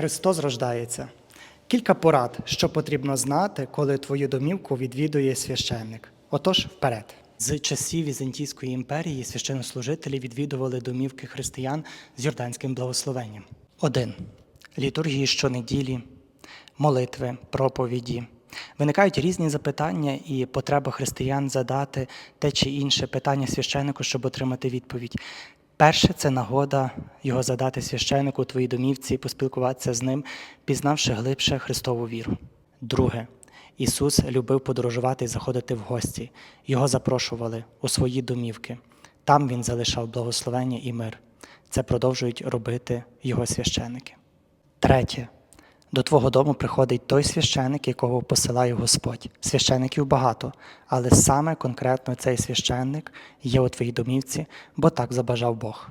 Христос рождається. Кілька порад, що потрібно знати, коли твою домівку відвідує священник. Отож, вперед. З часів Візантійської імперії священнослужителі відвідували домівки християн з Йорданським благословенням. 1. Літургії щонеділі, молитви, проповіді. Виникають різні запитання і потреба християн задати те чи інше питання священнику, щоб отримати відповідь. Перше це нагода його задати священнику у твоїй домівці, поспілкуватися з ним, пізнавши глибше Христову віру. Друге, Ісус любив подорожувати і заходити в гості. Його запрошували у свої домівки. Там Він залишав благословення і мир. Це продовжують робити його священники. Третє. До твого дому приходить той священик, якого посилає Господь. Священиків багато, але саме конкретно цей священник є у твоїй домівці, бо так забажав Бог.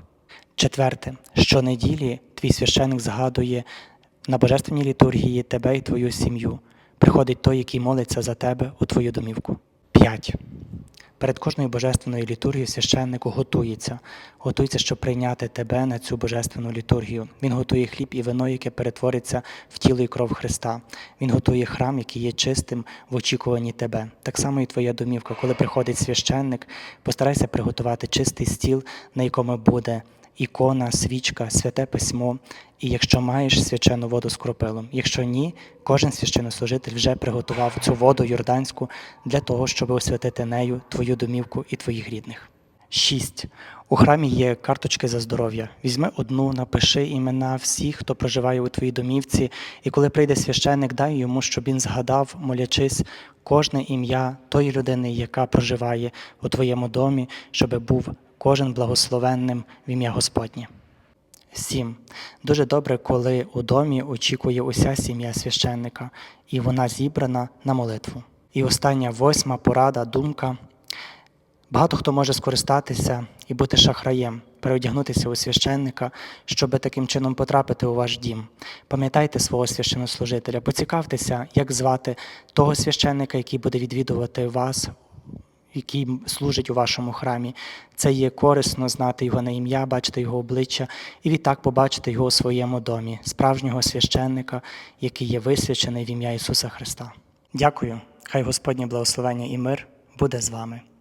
Четверте, щонеділі твій священик згадує на божественній літургії тебе і твою сім'ю. Приходить той, який молиться за тебе у твою домівку. П'ять. Перед кожною божественною літургією священник готується, готується, щоб прийняти тебе на цю божественну літургію. Він готує хліб і вино, яке перетвориться в тіло і кров Христа. Він готує храм, який є чистим в очікуванні тебе. Так само і твоя домівка. Коли приходить священник, постарайся приготувати чистий стіл, на якому буде ікона, свічка, святе письмо. І якщо маєш свячену воду з кропилом, якщо ні, кожен священнослужитель вже приготував цю воду юрданську для того, щоб освятити нею твою домівку і твоїх рідних. 6. У храмі є карточки за здоров'я. Візьми одну, напиши імена всіх, хто проживає у твоїй домівці, і коли прийде священник, дай йому, щоб він згадав, молячись, кожне ім'я тої людини, яка проживає у твоєму домі, щоб був кожен благословенним в ім'я Господнє. 7. Дуже добре, коли у домі очікує уся сім'я священника, і вона зібрана на молитву. І остання восьма порада, думка. Багато хто може скористатися і бути шахраєм, переодягнутися у священника, щоб таким чином потрапити у ваш дім. Пам'ятайте свого священнослужителя, поцікавтеся, як звати того священника, який буде відвідувати вас, який служить у вашому храмі. Це є корисно знати його на ім'я, бачити його обличчя і відтак побачити його у своєму домі, справжнього священника, який є висвячений в ім'я Ісуса Христа. Дякую. Хай Господнє благословення і мир буде з вами.